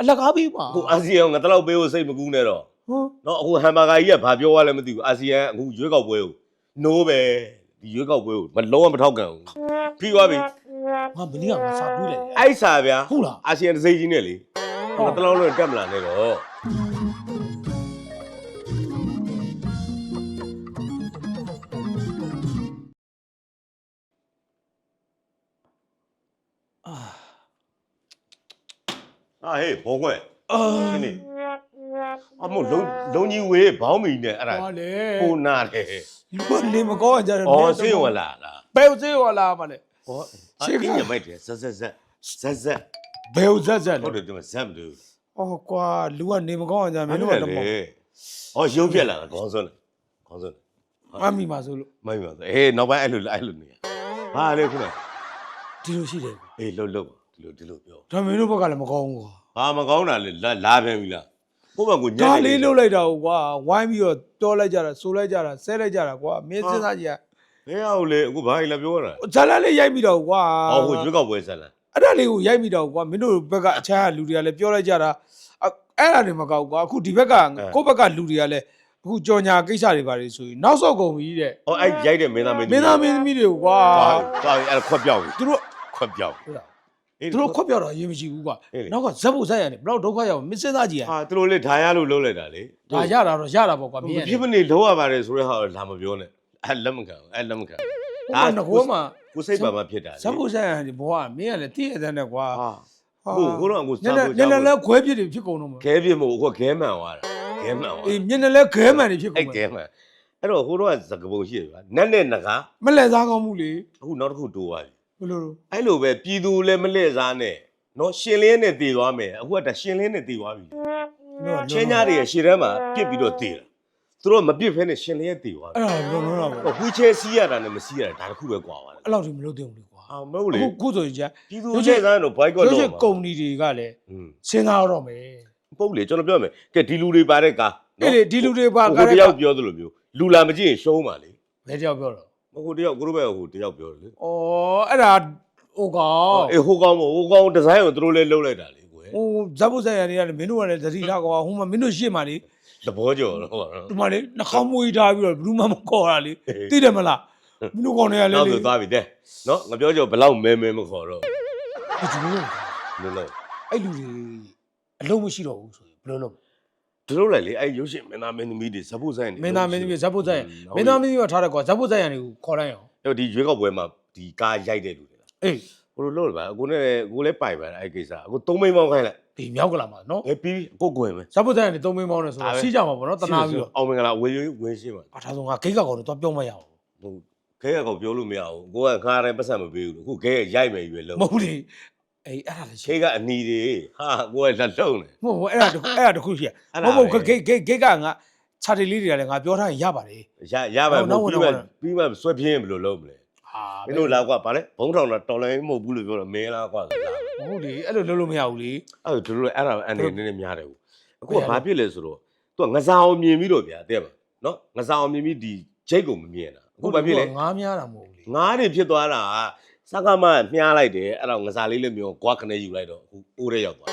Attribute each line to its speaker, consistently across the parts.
Speaker 1: အလကားပေးပါ
Speaker 2: အခုအာဆီယံငါတလောက်ပေးဖို့စိတ်မကူးနဲ့တော့
Speaker 1: ဟမ်
Speaker 2: နော်အခုဟမ်ဘာဂါကြီးကဘာပြောရလဲမသိဘူးအာဆီယံအခုရွေးကောက်ပွဲကိုနိုးပဲဒီရွေးကောက်ပွဲကိုမလုံးဝမထောက်ကန်ဘူးပြီးသွားပြီ
Speaker 1: ငါမင်းကငါစာတွေးလိုက်တယ်
Speaker 2: အဲ့စာဗျာ
Speaker 1: ဟုတ်လား
Speaker 2: အာဆီယံတစ်စိတ်ကြီးနဲ့လေငါတလောက်လုံးတက်မလာနဲ့တော့
Speaker 1: အာ
Speaker 2: ဟေးဘုံခွဲ
Speaker 1: အာ
Speaker 2: ဒီနေ့အမို့လုံးလုံးကြီးဝေးဘောင်းမီနဲ့အဲ့ဒါ
Speaker 1: ဟာလေ
Speaker 2: ဟိုနာတယ်
Speaker 1: လူကနေမကောင်းကြတယ်
Speaker 2: အော်စေးဝင်လာလား
Speaker 1: ဘယ်စေးဝလာမလဲ
Speaker 2: ဟော
Speaker 1: ရှေ့
Speaker 2: ရှေ့
Speaker 1: က
Speaker 2: ကညမိုက်တယ်ဇက်ဇက်ဇက်ဇက်ဇက်
Speaker 1: ဘယ်ဇက်ဇက်
Speaker 2: ဟုတ်တ
Speaker 1: လဲ
Speaker 2: ယ်ဒီမှာဇက်မလို့
Speaker 1: အော်ကွာလူကနေမကောင်းကြမင်းတို့ကတော့မ
Speaker 2: ဟောရုပ်ပြက်လာတာခေါင်းစွန်းတယ်ခေါင်းစွန်းတယ်
Speaker 1: မမီပါဆိုလို့
Speaker 2: မိုက်ပါဆိုအေးနောက်ပိုင်းအဲ့လိုအဲ့လိုနေဟာလေခုန
Speaker 1: ဒီလိုရှိတယ်
Speaker 2: အေးလှုပ်လှုပ်ဒီလိုဒီလိုပြော
Speaker 1: ဒါမင်းတို့ဘက်ကလည်းမကောင်းဘူးကွာ
Speaker 2: ဟာမကောင်းတာလေလာလာပြန်ပြီလားကိုယ့်ဘက်ကညက်
Speaker 1: ဒါလေးလှုပ်လိုက်တာကွာဝိုင်းပြီးတော့တောလိုက်ကြတာဆိုလိုက်ကြတာဆဲလိုက်ကြတာကွာမင်းစဉ်းစားကြည့်
Speaker 2: ဘယ်အောင်လေအခုဘာကြီးလာပြောတာ
Speaker 1: ရဇာလန်လေးရိုက်ပြီးတော့ကွာ
Speaker 2: ဟောဟိုရွေးကောက်ပွဲဆက်လာ
Speaker 1: အဲ့ဒါလေးကိုရိုက်ပြီးတော့ကွာမင်းတို့ဘက်ကအချမ်းကလူတွေကလည်းပြောလိုက်ကြတာအဲ့အဲ့ဒါတွေမကောက်ကွာအခုဒီဘက်ကကိုယ့်ဘက်ကလူတွေကလည်းအခုကြော်ညာကိစ္စတွေပါတယ်ဆိုရင်နောက်ဆော့ကုန်ပြီတဲ့
Speaker 2: ဟောအဲ့ရိုက်တဲ့မင်းသားမင်း
Speaker 1: မင်းသားမင်းသမီးတွေကိုကွာ
Speaker 2: ဟာတာအဲ့ခွက်ပြောက်ပြီ
Speaker 1: သူတို့
Speaker 2: ခွက်ပြောက်
Speaker 1: ဟုတ်လား
Speaker 2: အေး
Speaker 1: သူတို့ခွက်ပြောက်တော့အရေးမရှိဘူးကွာ
Speaker 2: အေးလေ
Speaker 1: နောက်ကဇက်ဖို့ဇက်ရတယ်ဘယ်တော့ဒုက္ခရောက်မင်းစဉ်းစားကြည့်ရ
Speaker 2: ဟာသူတို့လေဓာရလို့လှုပ်လိုက်တာလေ
Speaker 1: ဒါရတာတော့ရတာပေါ့ကွာမင်း
Speaker 2: မ
Speaker 1: ရ
Speaker 2: ဖြစ်မနေလှုပ်ရပါတယ်ဆိုတဲ့ဟာလာမပြောနဲ့အဲ့လက်မခံအဲ့လက်မခံ
Speaker 1: ဟိုကငကောမှာ
Speaker 2: ကိုစိတ်ပါမဖြစ်တာလေ
Speaker 1: ဇက်ဖို့ဇက်ရတယ်ဘောကမင်းကလည်းတည့်ရတဲ့နဲ့ကွာ
Speaker 2: ဟာကိုကိုတော့ကို
Speaker 1: ညနေညနေလဲခွဲပြစ်တွေဖြစ်ကုန်တော့မှာ
Speaker 2: ခဲပြမို့ကိုခဲမှန်သွားတာခဲမှန်သွား
Speaker 1: အေးညနေလဲခဲမှန်တွေဖြစ်ကုန်
Speaker 2: အဲ့
Speaker 1: မှာ
Speaker 2: ခဲမှန်အဲ့တော့ဟိုတော့ဇကပုံရှိတယ်ဗျာနက်နဲ့နဂါ
Speaker 1: မလဲစားကောင်းမှုလေ
Speaker 2: အခုနောက်တစ်ခုတိုးသွားပြီ
Speaker 1: ဘယ်လိုလို
Speaker 2: အဲ့လိုပဲပြည်သူလည်းမလှည့်စားနဲ့နော်ရှင်လင်းနဲ့တည်သွားမယ်အခုကတရှင်လင်းနဲ့တည်သွားပြီချင်းညာတွေရဲ့ရှေ့တန်းမှာပြစ်ပြီးတော့တည်တာသူတို့မပြစ်ဖဲနဲ့ရှင်လင်းရဲ့တည်သွားပြီ
Speaker 1: အဲ့ဒါလုံးလုံးတော့
Speaker 2: ဟိုဝီချဲစီးရတာနဲ့မစီးရတာဒါတစ်ခုပဲကွာသွားတယ်
Speaker 1: အဲ့လောက်ထိမလုပ်သင့်ဘူးလေကွာ
Speaker 2: အာမဟုတ်လေ
Speaker 1: အခုခုဆိုရင်ကြာ
Speaker 2: ပြည်သူလှည့်စားတော့ဘိုက်ကော့
Speaker 1: ရုပ်
Speaker 2: တော့
Speaker 1: ရှင်ကုမ္ပဏီတွေကလည်း
Speaker 2: อืม
Speaker 1: စဉ်းစားတော့မယ်
Speaker 2: ပုတ်လေကျွန်တော်ပြောမယ်ကဲဒီလူတွေပါတဲ့ကား
Speaker 1: အဲ့လေဒီလူတွေပါ
Speaker 2: ဟို
Speaker 1: ကား
Speaker 2: တ
Speaker 1: တဲ့
Speaker 2: ယောက်ပြောသလိုမျိုးလူလာမကြည့်ရင်ရှုံးပါလေ
Speaker 1: ဘယ်တယောက်ပြောတော့
Speaker 2: ဟိုတယောက်ကိုတို့ပဲဟိုတယောက်ပြောတယ်လေ
Speaker 1: ဩအဲ့ဒါဟိုကောင်
Speaker 2: အေးဟိုကောင်မဟိုကောင်ဒီဇိုင်းကိုသူတို့လည်းလုပ်လိုက်တာလေကွယ်
Speaker 1: ဟိုဇက်ဖို့ဆက်ရနေရတယ်မင်းတို့ကလည်းသတိထားကွာဟိုမှာမင်းတို့ရှေ့မှာလေ
Speaker 2: သဘောကျော်တော့ဟုတ်ပါတော့
Speaker 1: ဒီမှာလေနှာခေါင်းမွေးထားပြီးတော့ဘူးမှမခေါ်တာလေသိတယ်မလားမင်းတို့ကောင်တွေကလည်း
Speaker 2: နောက်
Speaker 1: လေ
Speaker 2: ဆိုသွားပြီတဲ့နော်ငါပြောကြောဘလောက်မဲမဲမခေါ်တော့
Speaker 1: ဒီလို
Speaker 2: လို့လို့
Speaker 1: အဲ့လူတွေအလုံးမရှိတော့ဘူးဆိုရင်ဘယ်လိုလုပ်
Speaker 2: သူတို့လည်းလေအဲ့ရုပ်ရှင်မင်းသားမင်းသမီးတွေဇက်ဖို့ဆိုင်နေ
Speaker 1: မင်းသားမင်းသမီးဇက်ဖို့ဆက်ရမင်းသားမင်းသမီးကထားတယ်ကွာဇက်ဖို့ဆက်ရနေကိုခေါ်လိုက်အောင်
Speaker 2: အဲ့ဒီရွေးကောက်ပွဲမှာဒီကားရိုက်တဲ့လူတွေလား
Speaker 1: အေး
Speaker 2: ဘို့လို့လို့ပါအခုနဲ့ကိုလည်းပိုင်ပါလားအဲ့ကိစ္စအခုသုံးမိန်ပေါင်းခိုင်းလိုက်
Speaker 1: ဒီမြောက်ကလာမှာနော်
Speaker 2: အဲပြီးကိုကိုဝင်မယ်
Speaker 1: ဇက်ဖို့ဆက်ရနေသုံးမင်းပေါင်းနေဆိုတော့စီးကြမှာပေါ့နော်တနာပြီးတော့
Speaker 2: အောင်မင်္ဂလာဝေရွေးဝင်ရှင်းပါ
Speaker 1: အထားဆုံးကဂိတ်ကောက်ကောင်တော့ပြောမရအောင်
Speaker 2: ဟိုခဲရကောင်ပြောလို့မရဘူးကိုကခါတိုင်းပတ်စံမပေးဘူးအခုခဲရိုက်မယ်ရွေးလုံး
Speaker 1: မဟုတ်လေ အေးအဲ့ဒါလည်းရှိ
Speaker 2: ခဲကအနီတွေဟာကိုကလက်လုံးနေ
Speaker 1: မဟုတ်ဘူးအဲ့ဒါတခုအဲ့ဒါတခုရှိရ
Speaker 2: အဲ့
Speaker 1: မ
Speaker 2: ဒါ
Speaker 1: ဟုတ်ဘူး
Speaker 2: ပဲ
Speaker 1: ဂိတ်ဂိတ်ဂိတ်ကငါခြာတီလေးတွေကလည်းငါပြောထားရင်ရပါတယ်
Speaker 2: ရရပါ
Speaker 1: ဟုတ်
Speaker 2: ဘူး
Speaker 1: နောက်ဝင်
Speaker 2: ပြီး
Speaker 1: တော့
Speaker 2: မှပြီးမှဆွဲပြင်းရင်ဘယ်လိုလုပ်မလဲ
Speaker 1: ဟာ
Speaker 2: မင်းတို့လာကွာဗာလဲဘုံထောင်တာတော်လိုင်းမဟုတ်ဘူးလို့ပြောတော့မင်းလားကွာလာ
Speaker 1: မဟုတ်လေအဲ့လိုလုပ်လို့မရဘူးလေ
Speaker 2: အဲ့ဒါတို့လည်းအဲ့ဒါအန်နေနေနေများတယ်ဘူးအခုကဘာဖြစ်လဲဆိုတော့သူကငစားအောင်မြင်ပြီးတော့ဗျာတဲ့ပါနော်ငစားအောင်မြင်ပြီးဒီဂျိတ်ကိုမမြင်တာအခုဘာဖြစ်လဲ
Speaker 1: ငါးများတာမဟုတ်ဘူးလေ
Speaker 2: ငားတွေဖြစ်သွားတာ စကားမမြားလိုက်တယ်အဲ့တော့ငစားလေးလည်းမျိုးကွာခနဲ့ယူလိုက်တော့အခုအိုးရဲရောက်သွား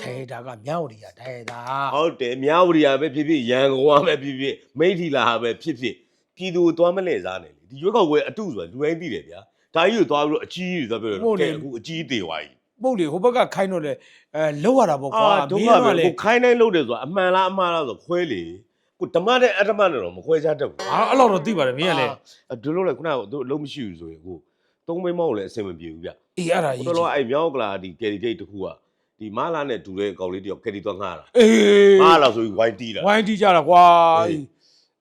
Speaker 1: ထဲတာကမြောက်ရီရထဲတာ
Speaker 2: ဟုတ်တယ်မြားဝရီယာပဲဖြစ်ဖြစ်ရန်ကုန်ကပဲဖြစ်ဖြစ်မိထီလာပဲဖြစ်ဖြစ်ပြည်သူသွားမလဲစားနေလေဒီရွက်ကောက်ဝဲအတုဆိုတာလူတိုင်းသိတယ်ဗျာဒါကြီးကိုသွားပြီးတော့အကြီးကြီးသွားပြောတော့ကဲအခုအကြီးသေးသွားပြီ
Speaker 1: ပုတ်လေဟိုဘက်ကခိုင်းတော့လေအဲလောက်ရတာပေါ့ကွာ
Speaker 2: အာဒုက္ခပဲကိုခိုင်းတိုင်းလုပ်တယ်ဆိုတာအမှန်လားအမှားလားဆိုခွဲလေကိုဓမ္မတဲ့အတ္တမနဲ့တော့မခွဲခြားတတ်ဘူး
Speaker 1: ဟာအဲ့လောက်တော့သိပါတယ်မင်းကလည်း
Speaker 2: အဲ့ဒီလိုလေခုနကသူအလုံးမရှိဘူးဆိုရင်ကို သုံးမိမောက်လည်းအဆင်မပြေဘူးဗျ
Speaker 1: အေးအဲ့ဒါကြီး
Speaker 2: တော်တော်အဲ့မြောက်ကလာဒီကယ်ရီဂိတ်တစ်ခုကဒီမာလာနဲ့တူတဲ့ကောင်လေးတယောက်ကယ်ရီသွားငှားတာ
Speaker 1: အေး
Speaker 2: မာလာဆိုပြီးဝိုင်းတီးတာ
Speaker 1: ဝိုင်းတီးကြတာကွာ
Speaker 2: အေး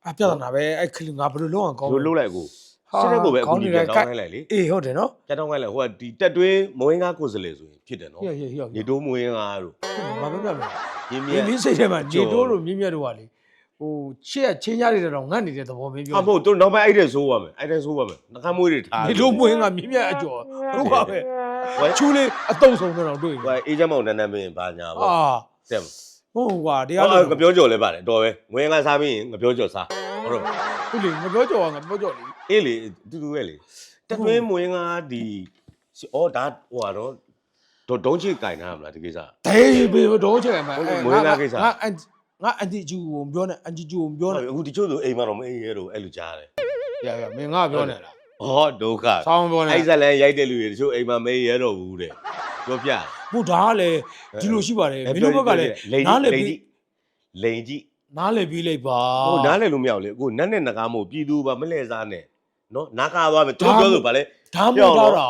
Speaker 1: အပြဿနာပဲအဲ့ခလငါဘယ်လိုလုပ်အောင်ကောင်း
Speaker 2: လိုလုပ်လိုက်ကို
Speaker 1: ဟာ
Speaker 2: စစ်တဲ့ကိုပဲအခု
Speaker 1: ကောင်းနေ
Speaker 2: ဒီ
Speaker 1: တယ်
Speaker 2: ပြတောင်းခိုင်းလိုက်လေ
Speaker 1: အေးဟုတ်တယ်နော်
Speaker 2: ပြတောင်းခိုင်းလိုက်ဟိုကဒီတက်တွင်းမဝင်းကားကိုယ်စလေဆိုရင်ဖြစ်တယ်နော်
Speaker 1: ဟေ့ဟေ့ဟေ့
Speaker 2: နေတိုးမဝင်းကားတို့
Speaker 1: ငါပြောပြမယ်
Speaker 2: ရင်းမြ
Speaker 1: မင်းမ
Speaker 2: တ်
Speaker 1: င်းစိတ်ထဲမှာ
Speaker 2: ကြော်
Speaker 1: ညီတိုးလို့မြင့်မြတ်တို့ကလေ ဟိုရှေ့ကချင်းရတဲ့တော့ငတ်နေတဲ့သဘောမင်းပြော
Speaker 2: အမို့တို့နောက်ပိုင်းအဲ့တဲ့ဆိုးပါမယ်အဲ့တဲ့ဆိုးပါမယ်နှခမ်းမွေးတွေထား
Speaker 1: ညီတိုးမွေးကမြင့်မြတ်အကျော်တို့ပါပဲ
Speaker 2: ဝဲ
Speaker 1: ချူလေးအတုံးဆုံးတော့တွေ့
Speaker 2: ဟိုအေးချမ်းမောင်နန်းနန်းမင်းဘာညာပေါ့
Speaker 1: အာ
Speaker 2: တဲ့မ
Speaker 1: ဟုတ်ကွာတ
Speaker 2: အဲ့
Speaker 1: ရား
Speaker 2: ဒါ
Speaker 1: လို့
Speaker 2: ငပြောကြော်လဲပါတယ်တော်ပဲငွေငါစားပြီးရင်ငပြောကြော်စားဟုတ်တော့
Speaker 1: ဟုတ်လေငါပြောကြော်ကငါပြောကြော်လေ
Speaker 2: အေးလေတူတူပဲလေတက်တွင်းမွေးငါဒီအော်ဒါဟိုကတော့တော့ဒုံးချစ်ကင်ထားမလားဒီကိစ္စ
Speaker 1: ဒဲဘေတော့ချက်ကမှာ
Speaker 2: ဟုတ်တယ်မွေးနာကိစ္စ
Speaker 1: ငါအန် ငါအန်တီဂျူကိုပြောနေအန်တီဂျူကိုပြောနေ
Speaker 2: အခုတချို့ဆိုအိမ်မှာတော့မအေးရဲတော့အဲ့လိုကြားတယ်
Speaker 1: ရရမင်းငါပြောနေလား
Speaker 2: ဟောဒုက္ခ
Speaker 1: ဆောင်းပြောနေ
Speaker 2: အဲ့ဇလန်ရိုက်တဲ့လူတွေတချို့အိမ်မှာမအေးရဲတော့ဘူးတဲ့ပြောပြ
Speaker 1: ဟုတ်ဒါကလည်းဒီလိုရှိပါတယ်မင်းတို့ဘက်ကလည်း
Speaker 2: လိန်
Speaker 1: နားလေ
Speaker 2: လိန်
Speaker 1: ပြီး
Speaker 2: ကြီးလိန်ကြီး
Speaker 1: နားလေပြီးလိုက်ပါ
Speaker 2: ဟိုနားလေလို့မရဘူးလေအခုနတ်နဲ့နဂါမို့ပြည်သူပါမလဲစားနဲ့နော်နာကာသွားမယ်သူတို့ပြောဆိုဗာလဲ
Speaker 1: ဒါမို့တော့တာ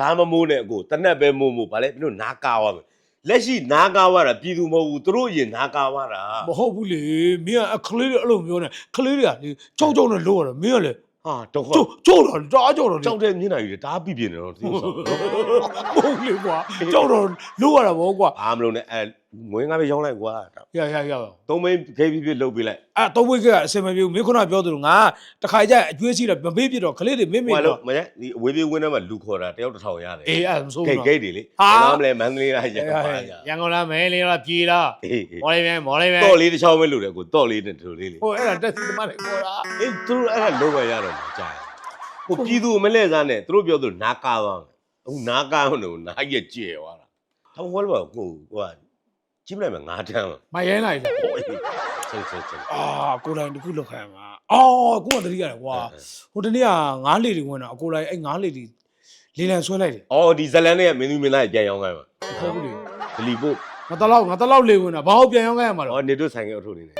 Speaker 2: ဒါမမိုးနဲ့အခုတနက်ပဲမိုးမို့ဗာလဲမင်းတို့နာကာသွားမယ် လက်ရှိနာကာသွားတာပြည်သူမဟုတ်ဘူးသူတို့ရင်နာကာသွားတာ
Speaker 1: မဟုတ်ဘူးလေမင်းကအခလေးတွေအဲ့လိုပြောနေခလေးတွေကလေကြောက်ကြောက်နဲ့လို့ရတယ်မင်းကလေ
Speaker 2: ဟာဒုက္ခ
Speaker 1: ကြောက်ကြောက်တော့တားကြောက်တော့လေ
Speaker 2: ကြောက်တဲ့မျက်နှာကြီးတွေဒါပြပြနေတော့သိဥစ္စာ
Speaker 1: ဟုတ်လေကွာကြောက်တော့လို့ရတာဗောကွာ
Speaker 2: အားမလုံးနဲ့အဲ ငွေငါပဲရောင်းလိုက်ကွာ
Speaker 1: ရရရ
Speaker 2: သုံးမင်းခေပြပြလုတ်ပေးလိုက်
Speaker 1: အဲ့တော့ဝိတ်ကအစင်မပြေဘူးမင်းခုနပြောသလိုငါတခါကြအကျွေးစီးတော့မပေးပြတော့ခလေးတွေမင်းမ
Speaker 2: ဟို
Speaker 1: င်း
Speaker 2: လို့
Speaker 1: တော့
Speaker 2: မရဒီအဝေးပြေးဝင်းထဲမှာလူခေါ်တာတယောက်တစ်ထောင်ရတယ်
Speaker 1: အေးအဲ့မဆိုး
Speaker 2: ဂိ
Speaker 1: ဘူး
Speaker 2: တ်
Speaker 1: နော်
Speaker 2: ဂိတ်တွေလေ
Speaker 1: ဟာ
Speaker 2: နားမလဲမန္တလေးလားရပါရ
Speaker 1: ရန်ကုန်လားမဲလေးလားပြေလား
Speaker 2: အေးအေး
Speaker 1: မော်လေးမဲမော်လေးမဲ
Speaker 2: တော့လေးတစ်ချောင်းပဲလို့တယ်ကိုတော့လေးနဲ့တို့လေးလေ
Speaker 1: ဟိုအဲ့ဒါတက်စီသမားတွေပေါ်တာ
Speaker 2: အေးသူတို့အဲ့ဒါလုံးဝရတော့မှာကြာဟိုပြည်သူမလဲစားနဲ့သူတို့ပြောသူနားကားသွားအခုနားကားလို့နားရက်ကျဲသွားတာတော့ဟောလို့ကိုဟိုက ကြည့်မလိုက်မှာငါးတန်းမှာ
Speaker 1: မရဲလိုက်လား
Speaker 2: ဟိုအေးဆက်ဆက်ဆက်
Speaker 1: အာကိုယ်တိုင်တစ်ခုလောက်ခံမှာအော်ကိုကတတိရတယ်ကွာဟိုတနေ့ကငားလေတွေဝင်တော့အကိုလိုက်အဲ့ငားလေတွေလေလံဆွဲလိုက်တယ်
Speaker 2: အော်ဒီဇလန်နဲ့မင်းသူမင်းသားပြန်ရောင်းခိုင်းမှာ
Speaker 1: ဟုတ်ဘူးလေ
Speaker 2: ဒလီပို့
Speaker 1: ငါတလောက်ငါတလောက်လေဝင်တာဘာလို့ပြန်ရောက်ခဲ့ရမှာလဲ
Speaker 2: အော်နေတို့ဆိုင်ကအထုပ်နေတယ်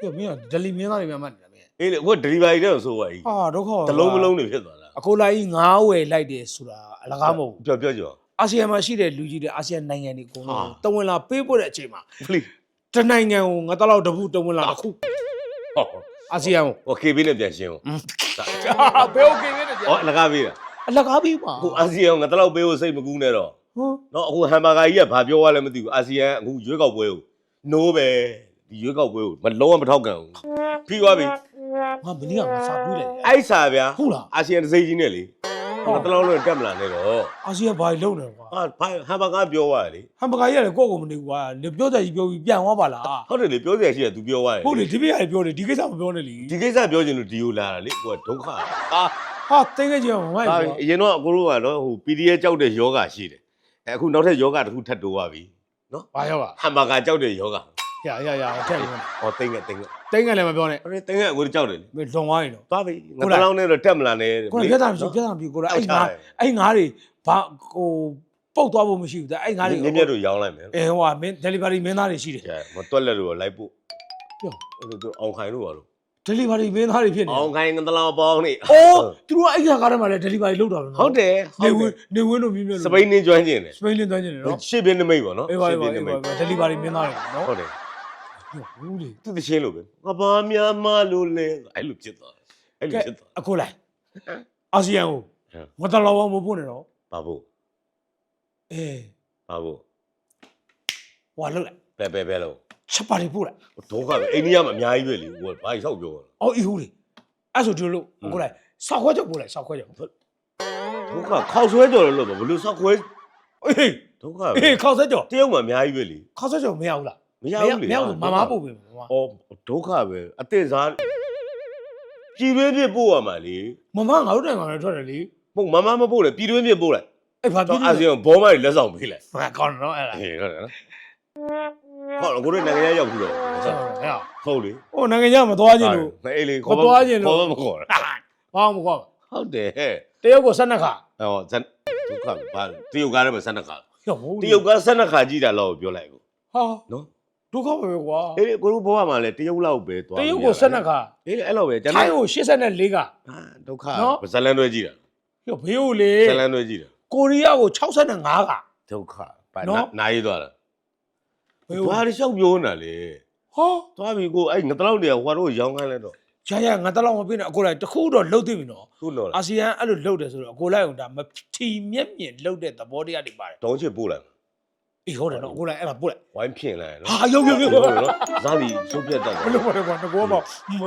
Speaker 1: ပြမင်းကဒလီမင်းသားတွေမှမှတ်နေတာမင်း
Speaker 2: အေးလေဟိုဒလီဗာရီတဲ့ဆိုပါကြီး
Speaker 1: အာဒုက္ခ
Speaker 2: တလုံးမလုံးတွေဖြစ်သွားတာ
Speaker 1: အကိုလိုက်ကြီးငားဝယ်လိုက်တယ်ဆိုတာအလကားမဟုတ်ဘူး
Speaker 2: ပြောပြောကြော
Speaker 1: အာဆီယံမှာရှိတဲ့လူကြီးတွေအာဆီယံနိုင်ငံတွေအကုန်လုံး
Speaker 2: ဟာ
Speaker 1: တဝင်လာပေးပို့တဲ့အချိန်မှာ
Speaker 2: ဖလီ
Speaker 1: တနိုင်ငံကိုငါတလောက်တပူတဝင်လာတစ်ခု
Speaker 2: ဟော
Speaker 1: အာဆီယံကို
Speaker 2: โอเคဘေးနဲ့ပြန်ရှင်းအောင်
Speaker 1: အာဘယ်โอเคပဲတဲ့ကြာ
Speaker 2: ဟောလကားပေးတာ
Speaker 1: အလကားပေးပါ
Speaker 2: အခုအာဆီယံငါတလောက်ပေးဖို့စိတ်မကူးနဲ့တော့
Speaker 1: ဟမ်
Speaker 2: နော်အခုဟမ်ဘာဂါကြီးကဘာပြောရလဲမသိဘူးအာဆီယံအခုရွေးကောက်ပွဲကိုနိုးပဲဒီရွေးကောက်ပွဲကိုမလုံးဝမထောက်ကန်ဘူးပြီးသွားပြီ
Speaker 1: ငါမင်းကငါစာတွေးလိုက်တယ်
Speaker 2: အဲ့စာဗျာ
Speaker 1: ဟုတ်လား
Speaker 2: အာဆီယံတစ်စိတ်ကြီးနဲ့လေ ငါတလောက်လုံးတက်မလာနဲ့တော့
Speaker 1: အာဆီယံဘာကြီးလုံးနေကွာ
Speaker 2: ဟာဘာဟမ်ဘာဂါပြောရတယ်လေ
Speaker 1: ဟမ်ဘဂါကြီးကလည်းကိုယ့်ကိုယ်မနေဘူးကွာလေပြောကြကြီးပြောပြီးပြန်သွားပါလား
Speaker 2: ဟုတ်တယ်လေပြောစရာရှိတယ် तू ပြောရတယ်
Speaker 1: ဟုတ်လေဒီပြရတယ်ပြောတယ်ဒီကိစ္စမပြောနဲ့လी
Speaker 2: ဒီကိစ္စပြောချင်လို့ဒီကိုလာတာလေကိုကဒုက္ခအာ
Speaker 1: ဟာတင်းခဲ့ကြအောင်မမိုက်
Speaker 2: ဟာ
Speaker 1: ဘူး
Speaker 2: အရင်တော့အကိုတို့ကတော့ဟို PDF ကြောက်တဲ့ယောဂရှိတယ်အဲအခုနောက်ထပ်ယောဂတစ်ခုထပ်တိုးသွားပြီနော်
Speaker 1: ဘာရောက်ပါ
Speaker 2: ဟမ်ဘာဂါကြောက်တဲ့ယောဂ
Speaker 1: ရရရထက်လို့
Speaker 2: ဟောတိတ်ငယ်တိတ်ငယ်
Speaker 1: တင်းခဲ့လည်းမပြောနဲ့
Speaker 2: အဲ့ဒါတိတ်ငယ်အကိုတို့ကြောက်တယ်လေ
Speaker 1: မင်းလွန်သွားရင်တော့
Speaker 2: သွားပြီ
Speaker 1: ကို
Speaker 2: ငါ
Speaker 1: လာ
Speaker 2: တလောင်းနဲ့တော့တက်မလာနဲ့တဲ့
Speaker 1: ကိုယ်ပြဿနာမရှိပြဿနာမရှိကိုယ်အဲ့ငါအဲ့ငါတွေဘာဟိုပုတ်သွားဖို့မရှိဘူးတဲ့အဲ့ငါတွေ
Speaker 2: မြင့်မြတ်တို့ရောင်းလိုက်မယ်
Speaker 1: အဲဟိုကမင်း delivery မင်းသားတွေရှိတယ်
Speaker 2: ကျမတွက်လက်တို့လိုက်ပို့
Speaker 1: ပြော
Speaker 2: အဲ့လိုတို့အောင်ခိုင်တို့ပါလို့
Speaker 1: delivery မင်းသားတွေဖြစ်နေ
Speaker 2: အောင်ခိုင်ငါတလောင်းပေါင်းနေ
Speaker 1: အိုးသူတို့အဲ့ခါကားထဲမှာလည်း delivery လုပ်တာပဲနော်
Speaker 2: ဟုတ်တယ်
Speaker 1: နေ
Speaker 2: ဟုတ်
Speaker 1: ဝ
Speaker 2: တယ်
Speaker 1: င်းနေဝင်းတို့မြင်းမြတ်
Speaker 2: စပိန်နေကျွမ်းကျင်တယ်
Speaker 1: စပိန်လင်းသွားနေတယ်နော်
Speaker 2: ရှစ်ပြင်းနမိတ်ပေါ့နော်
Speaker 1: အေးပါအေးပါ
Speaker 2: ရှစ်ပြ
Speaker 1: အေး
Speaker 2: င်းန
Speaker 1: ပါ
Speaker 2: မိတ်
Speaker 1: delivery မင်းသားတွေနော်
Speaker 2: ဟုတ်တယ်
Speaker 1: ဟုတ်လေ
Speaker 2: သူတချင်းလို့ပဲငါဘာများမလို့လဲအဲ့လိုဖြစ်သွားတယ်အဲ့လိုဖြစ်သွား
Speaker 1: အခုလိုက်အာဆီယံကို
Speaker 2: ဟမ်
Speaker 1: မတလောအောင်မပို့နဲ့တော့
Speaker 2: ဘာဖို့
Speaker 1: အေး
Speaker 2: ဘာဖို့
Speaker 1: ဟွာလောက်လိုက်
Speaker 2: ဘယ်ဘယ်ဘယ်လို့
Speaker 1: ချက်ပါလေးပို့လိုက်
Speaker 2: ဒုက္ခပဲအိန္ဒိယမှာအများကြီးပဲလေဟိုကဘာကြီးဆောက်ပြောတာ
Speaker 1: အော်အီဟူလေအဲ့ဆိုဒီလိုအခုလိုက်စောက်ခွဲချက်ပို့လိုက်စောက်ခွဲချက်
Speaker 2: ဒုက္ခခောက်ဆွဲကြော်လို့လို့ဘယ်လိုဆောက်ခွဲ
Speaker 1: အေး
Speaker 2: ဒုက္ခပဲ
Speaker 1: အေးခောက်ဆက်ကြော်
Speaker 2: တရုတ်မှာအများကြီးပဲလေ
Speaker 1: ခောက်ဆက်ကြော်မရဘူးလား
Speaker 2: မရဘူးလေ
Speaker 1: မရဘူးမမပို့ပေးမယ်မမ
Speaker 2: အော်ဒုက္ခပဲအသစ်စားပြည်တွင်းပြပို့ရမှာလေ
Speaker 1: မမငါတို့တိုင်မှာလည်းထွက်တယ်လေ
Speaker 2: ဟုတ်မမမပို့လေပြည်တွင်းပြပို့လိုက်
Speaker 1: အဲ့ဘာ
Speaker 2: တော့
Speaker 1: ဖြစ်
Speaker 2: အာ
Speaker 1: လဲ
Speaker 2: ဆီယံဘောမတွေလက်ဆောင်ပေးလိုက်
Speaker 1: ဘာကောင်းတော့အဲ့ဒါ
Speaker 2: ဟေးဟုတ်တယ်နော်ဟောကိုတို့နိုင်ငံရောက်ဘူးတော့
Speaker 1: ဟဲ့
Speaker 2: ဟုတ်လေ
Speaker 1: ဟိုနိုင်ငံခြားမသွားခြင်းလို့
Speaker 2: မအေးလေ
Speaker 1: မသွားခြင်းလို့
Speaker 2: ခေါ်မခေါ်
Speaker 1: ဘာမှမကော
Speaker 2: ဟုတ်တယ်ဟဲ့
Speaker 1: တရုတ်ကိုဆက်နှစ်ခါ
Speaker 2: ဟောဇန်ဒုက္ခပဲဘာတရုတ်ကားထဲမှာ12ခါ
Speaker 1: ရောဟုတ်
Speaker 2: တရုတ်ကား12ခါကြီးတာလောက်ပြောလိုက်ကို
Speaker 1: ဟာ
Speaker 2: နော်
Speaker 1: ဒုက္ခပဲကွာ
Speaker 2: အေးလေကိုတို့ဘောမှာလည်းတရုတ်လောက်ပဲသွား
Speaker 1: တရုတ်ကိုဆက်နှစ်ခါ
Speaker 2: အေးလေအဲ့လိုပဲကျွန်
Speaker 1: ထိုင်း
Speaker 2: တော်
Speaker 1: ကို84ခါ
Speaker 2: ဟာဒုက္ခ
Speaker 1: နော်
Speaker 2: ဇလန်တွေကြည့်တာ
Speaker 1: ရောဘေးကိုလေ
Speaker 2: ဇလန်တွေကြည့်တာ
Speaker 1: ကိုရီးယားကို65ခါ
Speaker 2: ဒုက္ခဘာ
Speaker 1: နော်
Speaker 2: နားရေးသွားတာ
Speaker 1: ဘေးကို
Speaker 2: ဘာတွေလျှောက်ပြောနေတာလေ
Speaker 1: ဟော
Speaker 2: သွားပြီကိုအဲ့ငတလောက်တွေကဟိုတို့ရောင်းခိုင်းလိုက်တော့
Speaker 1: ရရငါတလောက်မပြည့်နဲ့အကိုလိုက်တခုတော့လှုပ်သိပြီနော်
Speaker 2: ခုတော့
Speaker 1: အာဆီယံအဲ့လိုလှုပ်တယ်ဆိုတော့အကိုလိုက်အောင်ဒါမထီမျက်မြင်လှုပ်တဲ့သဘောတရားတွေပါတယ်
Speaker 2: တောင်းချစ်ပို့လိုက်
Speaker 1: အေးဟုတ်တယ်နော်အကိုလိုက်အဲ့ဒါပို့လိုက်
Speaker 2: ဝိုင်းဖြစ်လိုက်နော်
Speaker 1: ဟာရုပ်ရုပ်ရုပ်
Speaker 2: ဟုတ်နော်ဇာတိရှုပ်ပြတ်တတ်
Speaker 1: မလုပ်ပါနဲ့ကွာငကောပေါ့မ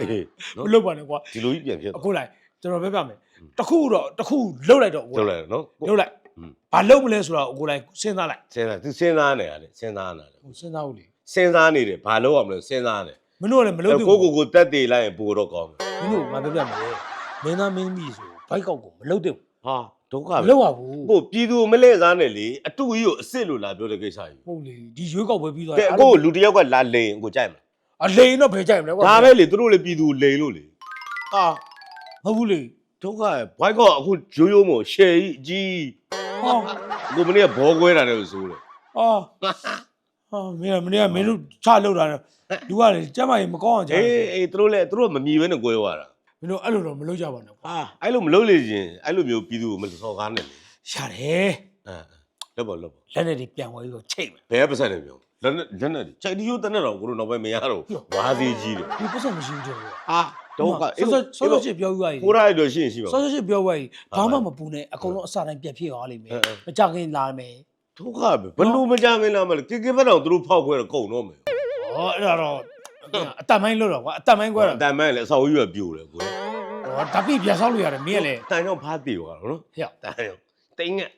Speaker 2: အေးနော်
Speaker 1: လုပ်ပါနဲ့ကွာ
Speaker 2: ဒီလိုကြီးပြန်ဖြစ်
Speaker 1: အကိုလိုက်ကျွန်တော်ပြောပြမယ်တခုတော့တခုလှုပ်လိုက်တော့အကို
Speaker 2: ထုတ်
Speaker 1: လိုက်
Speaker 2: လိုက်နော်
Speaker 1: လှုပ်လိုက်
Speaker 2: อืม
Speaker 1: ဘာလှုပ်မလဲဆိုတော့အကိုလိုက်စဉ်းစားလိုက်
Speaker 2: စဉ်းစားသူစဉ်းစားနေရတယ်စဉ်းစားနေတယ်
Speaker 1: ဟိုစဉ်းစားဦးလေ
Speaker 2: စဉ်းစားနေတယ်ဘာလုပ်ရမလဲစဉ်းစားနေ
Speaker 1: မင်းတို့ကလည်းမလုပ်သေး
Speaker 2: ကို
Speaker 1: ဘူး
Speaker 2: ကိုကိုတက်တည်လိုက်ရင်ပိုတော့ကောင်းတယ်
Speaker 1: မင်းတို့ငါပြောပြမယ်မင်းသားမင်းမိဆိုဘိုက်ကောက်ကိုမလုပ်သေးဘူး
Speaker 2: ဟာ ဒဒုက္ခ
Speaker 1: မ
Speaker 2: ပဲ
Speaker 1: လုပ်ရဘူး
Speaker 2: ကိုပြည်သူမလဲစားနဲ့လေအတူကြီးကိုအစ်စ်လို့လာပြောတဲ့ကိစ္စကြီး
Speaker 1: ဟုတ်လေဒီရွေးကောက်ပွဲပြီးသွား
Speaker 2: ကဲကိုလူတစ်ယောက်ကလာလိန်ကိုကြိုက်မှာ
Speaker 1: အလိန်တော့ဖယ်ကြိုက်မလဲကွာ
Speaker 2: ဒါပဲလေသူတို့လေပြည်သူလိန်လို့လေဟာ
Speaker 1: မဟုတ်ဘူးလေ
Speaker 2: ဒုက္ခဘိုက်ကောအခုရိုးရိုးမို့ရှယ်ကြီးအကြီး
Speaker 1: ဟော
Speaker 2: ကိုမနေ့ကဘောကွဲတာလည်းဆိုးတယ်
Speaker 1: အာဟာမင်းကမင်းကမင်းတို့ချလောက်တာလူကလေကျမ်းမာရေးမကောင်းအောင်ကြာ
Speaker 2: အေးအေးသူတို့လည်းသူတို့မမြည်ဘဲနဲ့ကွဲသွားတာ
Speaker 1: မင်းတို့အဲ့လိုတော့မလုပ်ကြပါနဲ့ကွာ
Speaker 2: ဟာအဲ့လိုမလုပ်လေချင်းအဲ့လိုမျိုးပြည်သူကိုမစော်ကားနဲ့လေ
Speaker 1: ရတယ်
Speaker 2: အဲလောက်ပါလောက်ပါ
Speaker 1: လက်နဲ့ဒီပြန်ဝဲပြီးတော့ချိတ်မယ်
Speaker 2: ဘယ်ပတ်စံနေပြောလက်နဲ့လက်နဲ့ချိန်ဒီယိုတနဲ့တော့ကိုတို့နောက်ပိုင်းမရတော့ဝါးစီကြီးတယ်
Speaker 1: ဒီပတ်စံမရှိဘူးတဲ့ကွာ
Speaker 2: ဟာဒုက္ခ
Speaker 1: ဆောဆောဆောဆောချစ်ပြောယူရည်
Speaker 2: ကိုရိုက်တော့ရှင်းရှိပါ
Speaker 1: ဆောဆောချစ်ပြောယူရည်
Speaker 2: ဘာ
Speaker 1: ဘာ
Speaker 2: မှ
Speaker 1: မှမပူနဲ့အကုန်လုံးအစားတိုင်းပြက်ဖြစ်သွားလိမ့်မယ်
Speaker 2: အဲအဲ
Speaker 1: မကြခင်လာမယ်
Speaker 2: ဒုက္ခပဲဘလို့မကြမင်းလားမလဲကေကေဘက်တော့သူတို့ဖောက်ခွဲတော့ကုန်တော့မယ်
Speaker 1: ဟောအဲ့ဒါတော့အတန်မိုင်းလို့တော့ကွာအတန်မိုင်းကွာ
Speaker 2: အတန်မန်လည်းအဆောက်အဦကပြိုတယ်ကို
Speaker 1: ဟောဓာတ်ပိပြန်ဆောက်လို့ရတယ်မင်းကလည်း
Speaker 2: တန်ကြောင့်ဖားတေသွားတော့နော်
Speaker 1: ဟဲ့
Speaker 2: တန်ကြောင့်တင်းငက်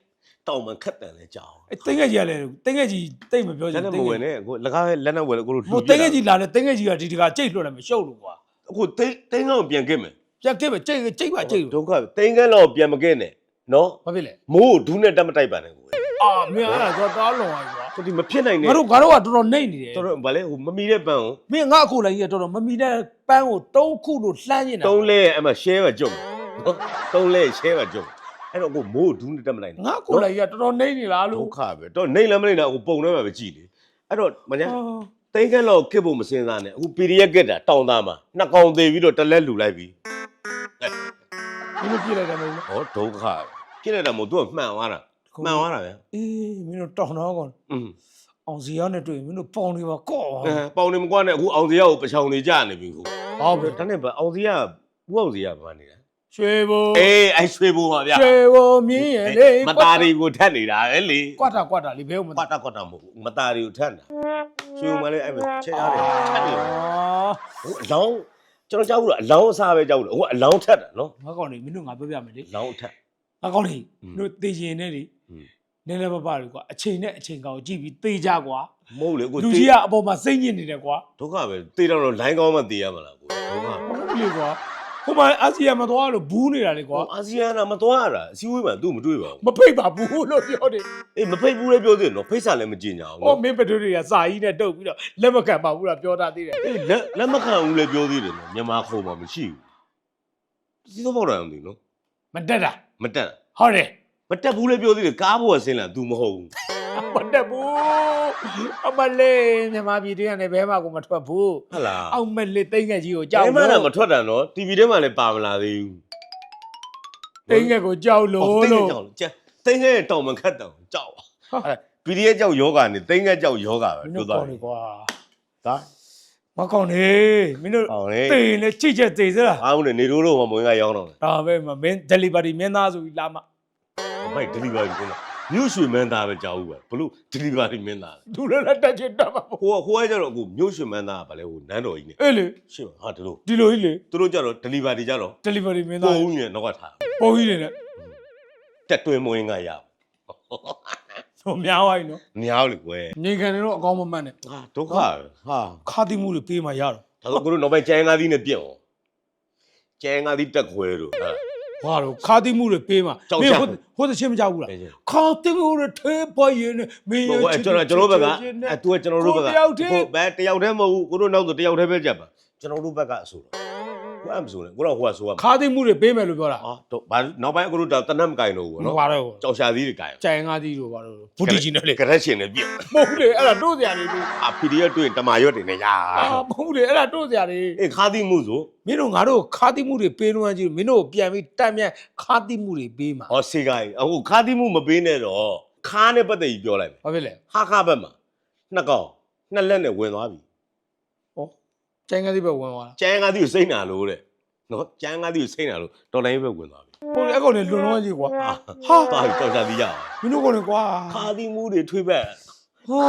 Speaker 2: တောင်မှခက်တန်လဲကြောင်
Speaker 1: အဲ့တင်းငယ်ကြီးကလည်းတင်းငယ်ကြီးတိတ်မပြောချ
Speaker 2: လက်
Speaker 1: င်
Speaker 2: နဲ့မဝင်နဲ့ကိုလကားပဲလက်နဲ့ဝင်ကိုတို့
Speaker 1: ဟိုတင်းငယ်ကြီးလာလဲတင်းငယ်ကြီးကဒီတကကြိတ်လွှတ်တယ်မရှုပ်လို့ကွာ
Speaker 2: အခုတင်းတင်းကောင်ပြန်ခဲ့မယ်
Speaker 1: ပြက်ကဲပဲကြိတ်ကြိတ်ပါကြိတ်
Speaker 2: ဒုက္ခပဲတင်းကန်တော့ပြန်မခဲ့နဲ့နော်
Speaker 1: ဘာဖြစ်လဲ
Speaker 2: မိုးဒူးနဲ့တက်မတိုက်ပါနဲ့ကို
Speaker 1: အာမင်းအဲ့ဒါတော့တားလွန်သွားပြီကွာ
Speaker 2: ကိုဒီမဖြစ်နိုင်နဲ့
Speaker 1: ငါတို့ငါတို့ကတော်တော်နှိမ့်နေတယ်
Speaker 2: တော်တော်ဗာလဲဟိုမမီတဲ့ပန်းကို
Speaker 1: မင်းငါအခုလည်းကြီးကတော်တော်မမီတဲ့ပန်းကိုတုံးခုလို့လှမ်းနေတာ
Speaker 2: တုံးလဲအမ share ပါကြုံနော်တုံးလဲ share ပါကြုံအဲ့တော့ကိုမိုးဒူးနဲ့တက်မလိုက်နဲ့
Speaker 1: ငါအခုလည်းကြီးကတော်တော်နှိမ့်နေလား
Speaker 2: ဒု
Speaker 1: လို့
Speaker 2: က္ခပဲတော့နေလည်းမနေတော့အခုပုံထဲမှာပဲကြည်လေအဲ့တော့မညာ
Speaker 1: အာ
Speaker 2: တင်းကန်တော့ကစ်ဖို့မစင်စားနဲ့အခု PDF ကစ်တာတောင်းသားမှာနှစ်ကောင်သေးပြီးတော့တလက်လူလိုက်ပြီ
Speaker 1: မင်းတို့ပြလိုက်တယ်မဟုတ်ဘူး
Speaker 2: ဟောဒုက္ခပဲဖြစ်နေတာမို့သူကမှန်သွားတာ မှန်သွားတာဗျာ
Speaker 1: အေးမင်းတို့တောင်းတော့ကောင်
Speaker 2: อืม
Speaker 1: အောင်စီရောက်နေတွေ့မင်းတို့ပေါင်တွေပါကော့
Speaker 2: အဲပေါင်နေမကွာနဲ့အခုအောင်စရာကိုပချောင်နေကြနေပြီခု
Speaker 1: ဟုတ်ပြီ
Speaker 2: ဒါနဲ့ဗအောင်စရာဘူးအောင်စရာဘာနေတာ
Speaker 1: ရွှေဘို
Speaker 2: အေးအဲ့ရွှေဘိုပါဗျာ
Speaker 1: ရွှေဘိုမြင်းရလေ
Speaker 2: မသားတွေကိုထက်နေတာပဲလေ
Speaker 1: ကွာတာကွာတာလေဘယ်မှာ
Speaker 2: ကွာတာကွာတာမဟုတ်ဘူးမသားတွေကိုထက်နေတာရွှေဘိုမလေးအဲ့ချဲရတယ်ထက်နေတယ်ဟိုအလောင်းကျွန်တော်ကြောက်ဘူးလားအလောင်းအစားပဲကြောက်တယ်ဟိုကအလောင်းထက်တာနော်
Speaker 1: ငါကောင်နေမင်းတို့ငါပြောပြမယ်လေ
Speaker 2: အလောင်းထက်
Speaker 1: အကောင်း
Speaker 2: လေ
Speaker 1: တို့တေချင်နေလေနည်းနည်းပါးပါးလေကွာအချိန်နဲ့အချိန်ကောင်ကြည့်ပြီးတေချကွာ
Speaker 2: မဟုတ်လေကို
Speaker 1: လူကြီးကအပေါ်မှာစိတ်ညစ်နေတယ်ကွာ
Speaker 2: ဒုက္ခပဲတေတော့တော့လိုင်းကောင်းမှတေရမလားကိုဒုက္ခ
Speaker 1: ဟုတ်လေကွာဟိုမှာအာဆီယံမသွားလို့ဘူးနေတာလေကွာ
Speaker 2: အာဆီယံကမသွားရတာအစည်းအဝေးမှာ तू မတွေ့ပါဘူး
Speaker 1: မဖိတ်ပါဘူးလို့ပြောတယ်
Speaker 2: အေးမဖိတ်ဘူးလည်းပြောသေးတယ်နော်ဖိတ်စာလည်းမကြင်ညာဘူး
Speaker 1: ဟောမင်းပထွေးတွေကစာကြီးနဲ့တုတ်ပြီးတော့လက်မခံပါဘူးလားပြောတာသေးတယ်
Speaker 2: အေးလက်လက်မခံဘူးလည်းပြောသေးတယ်နော်မြန်မာခေါ်မှာမရှိဘူးစီးတော့ပေါ့တယ်နော်
Speaker 1: မတက်တာ
Speaker 2: မတက်
Speaker 1: ဟုတ်တယ်
Speaker 2: မတက်ဘူးလေပြောသေးတယ်ကားပေါ်ကဆင်းလာ तू မဟုတ်ဘူး
Speaker 1: မတက်ဘူးအမလေးမြန်မာပြည်တွေကလည်းဘဲမှကိုမထွက်ဘူး
Speaker 2: ဟုတ်လား
Speaker 1: အောင်မလေးတိတ်ငက်ကြီးကိုကြော
Speaker 2: ကြော
Speaker 1: က်
Speaker 2: က်မှ
Speaker 1: လို့
Speaker 2: လည်းမထွက်တာနော် TV ထဲမှာလည်းပါမလာသေးဘူး
Speaker 1: တိတ်ငက်ကိုကြောက်လို့
Speaker 2: အော်တိတ်
Speaker 1: လို့
Speaker 2: ငက်ကြောက်ကျတိတ်ငက်တောင်မခတ်တောင်ကြောက်အဲ့ PDF ကြောက်ယောဂနဲ့တိတ်ငက်ကြောက်ယောဂပဲ
Speaker 1: မင်း
Speaker 2: ပြော
Speaker 1: တို့
Speaker 2: သွား
Speaker 1: ကောင်း
Speaker 2: တယ်
Speaker 1: လေကွာ
Speaker 2: ဒါ
Speaker 1: မကောင်းနေမင်းတို့
Speaker 2: ဟောလေ
Speaker 1: တေးနဲ့ချိတ်ချက်သေးစလား
Speaker 2: အားမနဲ့နေတို့တို့မမွေးကရောင်းတော့
Speaker 1: ဒါပဲမမင်း delivery မင်းသားဆိုပြီးလာမ
Speaker 2: မိုက် delivery ကိုမြို့ရွှေမန်းသားပဲကြောက်ဘူးပဲဘလို့ delivery မင်းသား
Speaker 1: သူလည်းလက်တက်ချင်တာမဟုတ်
Speaker 2: ဟိုကဟိုကကျတော့အခုမြို့ရွှေမန်းသားကဗာလဲဟိုနန်းတော်ကြီးနေ
Speaker 1: အေးလေ
Speaker 2: ရှင်းပါဟာဒီလို
Speaker 1: ဒီလိုကြီးလေ
Speaker 2: သူတို့ကျတော့ delivery ကြတော့
Speaker 1: delivery မင်းသား
Speaker 2: ပုံဦးနဲ့နောက်ကထား
Speaker 1: ပုံကြီးနေနဲ့
Speaker 2: တက်တွင်းမွေးကရ
Speaker 1: ဆိုများသွားပြီနော်
Speaker 2: များလေကွယ်
Speaker 1: ငိန်ခံနေတော့အကောင်းမမှန်နဲ့
Speaker 2: ဟာဒုက္ခဟာ
Speaker 1: ခါတိမှုတွေပေးမှရတော့
Speaker 2: ဒါဆိုကိုတို့နောက်ပိုင်းကျန်းကားသီးနဲ့ပြင့်အောင်ကျန်းကားသီးတက်ခွဲတို့ဟာ
Speaker 1: ဘာလို့ခါတိမှုတွေပေးမှ
Speaker 2: ကြောက်
Speaker 1: မင်း
Speaker 2: ကြ
Speaker 1: ဟိုဟိုသချင်းမကြောက်ဘူးလား
Speaker 2: ဘယ်ချင်း
Speaker 1: ခါတိမှုတွေထဲပေါ်ရင်နဲ့မင်း
Speaker 2: ဟို
Speaker 1: ရဲ့
Speaker 2: ကကျွန်တော်ကျွန်တော်ဘက်ကအဲသူကကျွန်တော်တို့ဘက်ကဘယ်တယောက်တည်းမဟုတ်ဘူးကိုတို့နောက်ဆိုတယောက်တည်းပဲကြက်ပါကျွန်တော်တို့ဘက်ကအဆိုတော့ ကိုအဲ့မဆိုနဲ့ကိုတော့ဟိုကဆိုရမှာ
Speaker 1: ခါတိမှုတွေပေးမယ်လို့ပြောတာ
Speaker 2: ဟာတော့ဘာနောက်ပိုင်းကိုတို့တနတ်မကင်တော့ဘူး
Speaker 1: မ
Speaker 2: နော်
Speaker 1: ပါတော့
Speaker 2: ကြောက်ရှာသီးတွေကင်
Speaker 1: ကြိုင်ငါးသီးတို့ဘာလို့ဘူတီကြီးနဲ့လေ
Speaker 2: ကရက်ရှင်နဲ့ပြင့်
Speaker 1: မဟုတ်လေအဲ့ဒါတို့စရာတွေလို့
Speaker 2: အာ PDF တွေ့တမာရွတ်တွေနဲ့ရာ
Speaker 1: အာမဟုတ်လေအဲ့ဒါတို့စရာတွေ
Speaker 2: အေးခါသီးမှုဆို
Speaker 1: မင်းတို့ငါတို့ခါတိမှုတွေပေးလို့ကြည့်မင်းတို့ပြန်ပြီးတက်မြတ်ခါတိမှုတွေပေးမှာ
Speaker 2: ဟောစေကိုင်းအခုခါသီးမှုမပေးနဲ့တော့ခါနဲ့ပတ်သက်ပြီးပြောလိုက်မယ်
Speaker 1: ဘာဖြစ်လဲ
Speaker 2: ဟာခါဘက်မှာနှစ်ကောင်နှစ်လက်နဲ့ဝင်သွားပြီ
Speaker 1: ဟော ကြိုင်ငါးသီးပဲဝင်သွား
Speaker 2: ကျန်းကားသီးကိုစိတ်နာလို့တဲ့နော်ကျန်းကားသီးကိုစိတ်နာလို့တော်လိုင်းပဲဝင်သွားပြီ
Speaker 1: ဟိုလေအကောင်လည်းလွန်တော့ကြည့်ကွာ
Speaker 2: ဟာသွားပြီကြောက်ကြသီးရအောင်
Speaker 1: မင်းတို့ကောင်လည်းကွာ
Speaker 2: ခါသီးမှုတွေထွေးဘက်
Speaker 1: ဟာ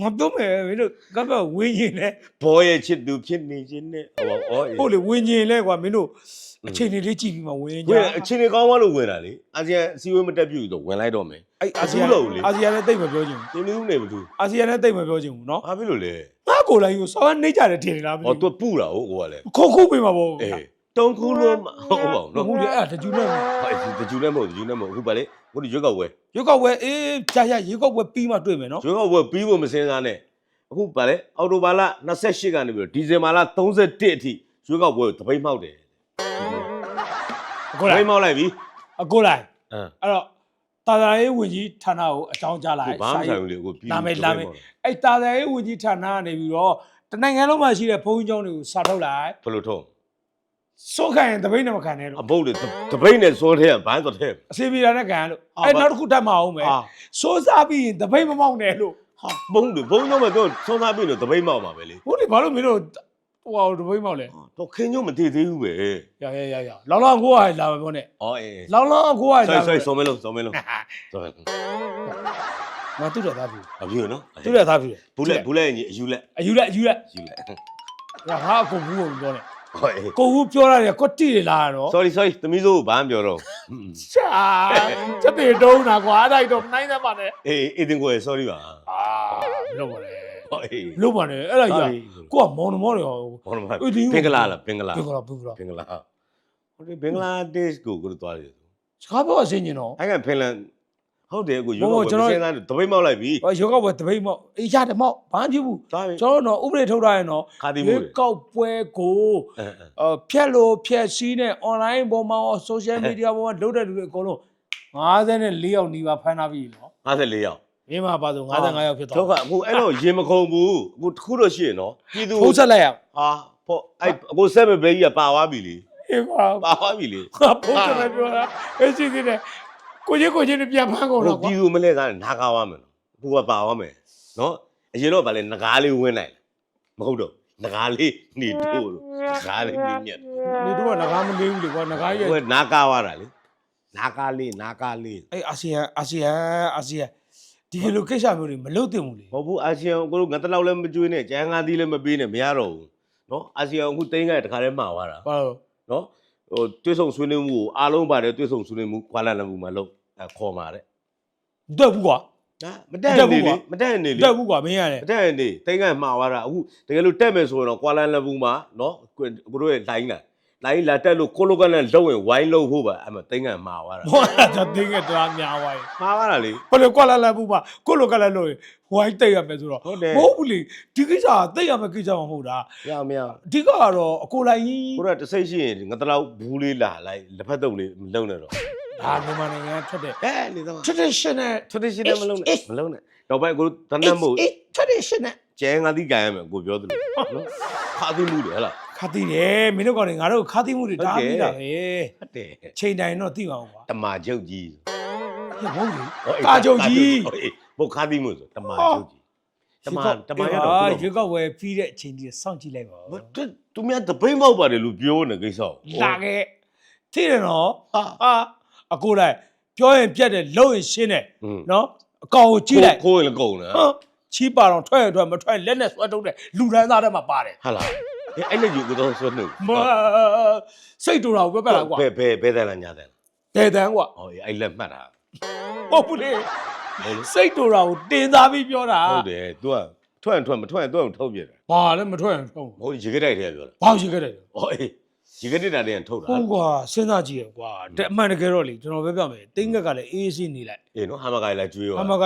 Speaker 1: ငါပြောမယ်မင်းတို့ကပ်ကပ်ဝင်းရင်လဲ
Speaker 2: ဘောရဲ့ချစ်သူဖြစ်နေခြင်းနဲ့ဟောဩအေး
Speaker 1: ဟုတ်လေဝင်းရင်လဲကွာမင်းတို့အချိန်လေးလေးကြည့်ပြီးမှဝင်းကြ
Speaker 2: ဝင်အချင်းတွေကောင်းသွားလို့ဝင်တာလေအာဆီယံအစည်းအဝေးမတက်ပြူတော့ဝင်လိုက်တော့မယ်
Speaker 1: အဲ့အာဆီယံ
Speaker 2: လို့လေ
Speaker 1: အာဆီယံလည်းတိတ်မပြောချင်ဘူး
Speaker 2: တင်းလူနေဘူးသူ
Speaker 1: အာဆီယံလည်းတိတ်မပြောချင်ဘူးเนาะ
Speaker 2: ဘာဖြစ်လို့လဲ
Speaker 1: ငါ ကိုယ်လိုက်ကိုစောနေကြတယ်ထင်နေလားမ
Speaker 2: ဟော
Speaker 1: သိ
Speaker 2: သူပူတာဟုတ်ကိုကလည်း
Speaker 1: ဘူးခုတ်ခုတ်ပေးမှာပေါ့
Speaker 2: အေးတုံးခုလို့မဟုတ်ပါဘူး
Speaker 1: မဟုတ်
Speaker 2: နော်
Speaker 1: လေအဲ့ဒါတကြူနဲ့
Speaker 2: ဟုတ်တကြူနဲ့မဟုတ်တကြူနဲ့မဟုတ်အခုပါလေကိုဒီရွက်ကောက်ဝဲ
Speaker 1: ရုပ်ကောက်ဝဲအေးကြာရရုပ်ကောက်ဝဲပြီးမှတွေ့မယ်နော်
Speaker 2: ရွက်ကောက်ဝဲပြီးဖို့မစင်းစားနဲ့အခုပါလေအော်တိုဘာလ28ကနေပြီးတော့ဒီဇင်ဘာလ31အထိရွက်ကောက်ဝဲကိုတပိတ်မှောက်တယ်
Speaker 1: အ
Speaker 2: တ
Speaker 1: ကိုလို
Speaker 2: ပိ
Speaker 1: င်း
Speaker 2: တ်မှောက်လိုက်ပြီ
Speaker 1: အကိုလိုင်း
Speaker 2: အင်း
Speaker 1: အဲ့တော့ တာသာရေးဝင်ကြီးဌာနကိုအကြောင်းကြားလိုက်
Speaker 2: ဘာမှမဆိုင်ဘူးလေအခုပြီး
Speaker 1: လာမယ်လာမယ်အဲ့တာသာရေးဝင်ကြီးဌာနကနေပြီးတော့တနိုင်ငံလုံးမှာရှိတဲ့ဘုန်းကြီးကျောင်းတွေကိုစာထုတ်လိုက်
Speaker 2: ဘယ်လိုထုံး
Speaker 1: စိုးခံရင်တပိတ်နဲ့မခံနဲ့လို့
Speaker 2: အဘုတ်လေတပိတ်နဲ့စိုးထဲကဘိုင်းဆိုထဲ
Speaker 1: အစီအပြေတာနဲ့ခံလို့
Speaker 2: အာ
Speaker 1: အဲ့
Speaker 2: ဘာ
Speaker 1: နောက်တစ်ခုတတ်မအောင်မယ်
Speaker 2: ဟာ
Speaker 1: စိုးစားပြီးရင်တပိတ်မမောက်နဲ့လို့
Speaker 2: ဟာဘုံလေဘုံတော့မတော့ဆုံးသားပြီလို့တပိတ်မှောက်ပါပဲလေ
Speaker 1: ဟုတ်လေဘာလို့မင်းတို့ ဟိုဟာတပိတ်မောက်လဲ
Speaker 2: တော့ခင်းညုံမတည်သေးဘူးပဲ
Speaker 1: ရရရရလောင်လောင်ကိုကလာမယ်ပေါ့နဲ့
Speaker 2: အော်အေး
Speaker 1: လောင်လောင်ကိုက
Speaker 2: ဆွဲ
Speaker 1: လာ
Speaker 2: ဆွဲ
Speaker 1: မယ်
Speaker 2: ဆုံးမလို့ဆုံးမလို့ဆုံးမလို့
Speaker 1: ငါတူတယ်သားပြီ
Speaker 2: အပြည့်နော်
Speaker 1: တူတယ်သားပြီ
Speaker 2: ဘူးလက်ဘူးလက်ညီအယူလက်
Speaker 1: အယူလက်အယူလက်
Speaker 2: ယူလက်
Speaker 1: ငါဟာအကုန်ဘူးကိုပြောနေ
Speaker 2: ဟောအေး
Speaker 1: ကိုဘူးပြောရတယ်ကွတ်တိတွေလာတော့
Speaker 2: sorry sorry သမီးစိုးကိုဘာမှပြောတော့
Speaker 1: ရှာချက်တွေတုံးတာကွာအဲ့ဒါတော့နိုင်တယ်ပါနဲ့
Speaker 2: အေးအေးတင်ကို sorry ပါ
Speaker 1: အာလို့ပါလေ
Speaker 2: ဟောအေး
Speaker 1: လို့ပါလေအဲ့ဒါကြီးကိုကမောင်နှမောတွေဟော
Speaker 2: ဘောလုံးမ
Speaker 1: အေးဒီ
Speaker 2: ပင်္ဂလာလားပင်္ဂလာ
Speaker 1: ဘယ်ကတော့ဘယ်ကတော့
Speaker 2: ပင်္ဂလာဟိုဒီဘင်္ဂလားဒေ့ရှ်ကိုကိုသွားတယ်
Speaker 1: စကားပြောအစင်းကျင်တော့
Speaker 2: အဲ့ကဖင်လန်ဟုတ်တယ်ကို
Speaker 1: ဘော
Speaker 2: ရုပ်
Speaker 1: ဘော
Speaker 2: ကို
Speaker 1: ကျွန်တော်
Speaker 2: စင်းသားတပိတ်မှောက်လိုက်ပြီ
Speaker 1: ဟောရောက်ကပွဲတပိတ်မောက်အေးရတယ်မောက်ဘာမှဖြစ်ဘူး
Speaker 2: သွားပြီ
Speaker 1: ကျွန်တော်တို့တော့ဥပဒေထုတ်ထားရင်တော့
Speaker 2: ခါတိမှု
Speaker 1: ရွေးကောက်ပွဲကို
Speaker 2: အဲအဲ
Speaker 1: အဖြက်လို့ဖြက်စီးနဲ့ online ပေါ်မှာရော social media ပေါ်မှာလုပ်တဲ့လူတွေအကုန်လုံး54ယောက်နီးပါးဖမ်းထားပြီနော်
Speaker 2: 54ယောက်
Speaker 1: မင်းမှာပါဆို55ယောက်ဖြစ်သွား
Speaker 2: တော့ကအခုအဲ့တော့ရေမခုံဘူးအခုတစ်ခုတော့ရှိရနော်ပြည်သူ
Speaker 1: ဖုံးဆက်လိုက်ရအောင်
Speaker 2: ဟာပေါ့အဲ့အခုဆက်မဘဲကြီးကပါသွားပြီလေ
Speaker 1: အေးပါ
Speaker 2: ပါသွားပြီလေ
Speaker 1: ဖုံးဆက်လိုက်ပြောတာအဲ့ဒီကိနေကိုကြီးကိုကြီးနဲ့ပြန်ဖမ်းကုန်
Speaker 2: ဟို
Speaker 1: တော့ကွာ
Speaker 2: ပြည်သူမလဲစားနာကားသွားမယ်နော်အခုကပါသွားမယ်နော်အရင်တော့ဗာလဲငကားလေးဝင်နိုင်မဟုတ်တော့ငကားလေးနေတို့လို့ငကားလေးမြင့်မြတ်
Speaker 1: နေတော့ငကားမလေးဘူးလေကွာငကားရဲ့
Speaker 2: ဟိုကနာကားသွားတာလေနာကားလေးနာကားလေး
Speaker 1: အဲ့အာဆီယံအာဆီယံအာဆီယံ ဒီလိုကိစ္စမျိုးတွေမလုပ်သင့်ဘူးလေ
Speaker 2: မဟုတ်ဘူးအာဆီယံကိုတို့ငါတလောက်လည်းမကျွေးနဲ့ကျန်ငါးသီးလည်းမပေးနဲ့မရတော့ဘူးနော်အာဆီယံအခုတိန်းကတခါတည်းမှာသွားတာ
Speaker 1: ဘာလို့
Speaker 2: နော်ဟိုတွဲဆုံဆွေးနွေးမှုကိုအားလုံးပါတယ်တွဲဆုံဆွေးနွေးမှုခွာလာလမှုမှာလို့အဲခေါ်มาတဲ့
Speaker 1: တက်ဘူးကွာ
Speaker 2: ဟာမတက်နေလေမတက်နေလေ
Speaker 1: တက်ဘူးကွာမင်းရတယ်
Speaker 2: မတက်နေတိန်းကမှာသွားတာအခုတကယ်လို့တက်မယ်ဆိုရင်တော့ခွာလာလမှုမှာနော်ကိုတို့ရဲ့လိုင်းလာ လိုင်းလာတက်လို့ကိုလိုကလည်းလုံးဝင်ဝိုင်းလုံးဖို့ပါအဲ့မှာတိန်းကမှာသွားတာ
Speaker 1: ဘောလာတော့တင်းကတရားများသွားရင်
Speaker 2: မှာသွားတာလေ
Speaker 1: ဘယ်လိုကွာလာလာဘူးပါကိုလိုကလည်းလို့ဝိုင်းတိတ်ရမယ်ဆိုတော့
Speaker 2: ဟုတ်တယ်
Speaker 1: မဟုတ်ဘူးလေဒီကိစ္စကတိတ်ရမယ်ကိစ္စမဟုတ်တာ
Speaker 2: ရမရ
Speaker 1: အဓိကကတော့အကိုလိုက်ကြီး
Speaker 2: ကိုရတဆိတ်ရှိရင်ငါတလောက်ဘူးလေးလာလိုက်လက်ဖက်တုပ်လေးမလုံးနဲ့တော့
Speaker 1: ဒါမြန်မာနိုင်ငံထွက်တဲ့
Speaker 2: အဲနေတော့
Speaker 1: traditional
Speaker 2: traditional မလုံးနဲ့မလုံးနဲ့တော့ဘက်ကိုတနတ်မို့
Speaker 1: it's traditional
Speaker 2: ကျဲငါတိကြရမယ်ကိုပြောသလိုနော်ခါသိမှုတယ်ဟလား
Speaker 1: ခါတိတယ်မင်းတို့ကောင်တွေငါတို့ခါတိမှုတွေတားပြီးတာပဲ
Speaker 2: ဟုတ်တယ်
Speaker 1: ချိန်တိုင်းတော့သိပါအောင်ကွာ
Speaker 2: တမာကျုပ်ကြီး
Speaker 1: ဟဲ့မဟုတ်လေ
Speaker 2: ဟုတ်အေး
Speaker 1: ကာချုပ်ကြီး
Speaker 2: ဟုတ်အေးဘုတ်ခါသိမှုဆိုတမာကျုပ်ကြီးတမာတမာရတော့
Speaker 1: အာ
Speaker 2: ဘု
Speaker 1: ရွေးကောက်ဝယ်ပြီးတဲ့အချိန်ကြီးစောင့်ကြည့်လိုက်ပါ
Speaker 2: မတူသူများတပိမ့်ပေါက်ပါတယ်လို့ပြောနေကိစ္စ
Speaker 1: လာခဲ့သိတယ်နော်
Speaker 2: ဟာ
Speaker 1: အာအကိုလိုက်ပြောရင်ပြတ်တယ်လုံးရင်ရှင်းတယ်
Speaker 2: อืม
Speaker 1: နော်အကောင်ကိုကြည့်လိုက်
Speaker 2: ခိုးရင်လည်းကုန်တယ်
Speaker 1: ဟမ်ချီးပါတော့ထွက်ရထွက်မထွက်လက်နဲ့ဆွဲတုံးတယ်လူဒန်းသားထဲမှာပါတယ်
Speaker 2: ဟာလား အဲ့အဲ့လည်းယူကတော့ဆွနှုတ်
Speaker 1: မစိတ်တူတာကိုပဲပဲလားကွာ
Speaker 2: ဘယ်ဘယ်ဘယ်တယ်လားညာတယ်
Speaker 1: ဘယ်တန်းကွာ
Speaker 2: ဟောအဲ့လက်မှတ်တာ
Speaker 1: ဟုတ်ဘူးလေ
Speaker 2: ဟုတ်လေ
Speaker 1: စိတ်တူတာကိုတင်သားပြီးပြောတာ
Speaker 2: ဟုတ်တယ် तू ကထွက်ရင်ထွက်မထွက်ရင် तू ကထုတ်ပြတယ်
Speaker 1: ဘာလည်းမထွက်ရင်ဟုတ်
Speaker 2: မဟုတ်ရေခဲတိုက်ထဲပြောတာ
Speaker 1: ဘာရှိခဲ့တယ်
Speaker 2: ဟောအေးရေခဲတိုက်တာတည်းထုတ်တာ
Speaker 1: ဟုတ်ကွာစဉ်းစားကြည့်ရကွာတဲ့အမှန်တကယ်တော့လေကျွန်တော်ပဲပြောမယ်တင်းကက်ကလည်းအေးအေးဆေးနေလိုက်
Speaker 2: အေးနော်ဟာမကိုင်လာကျွေးရော
Speaker 1: ဟမ်မက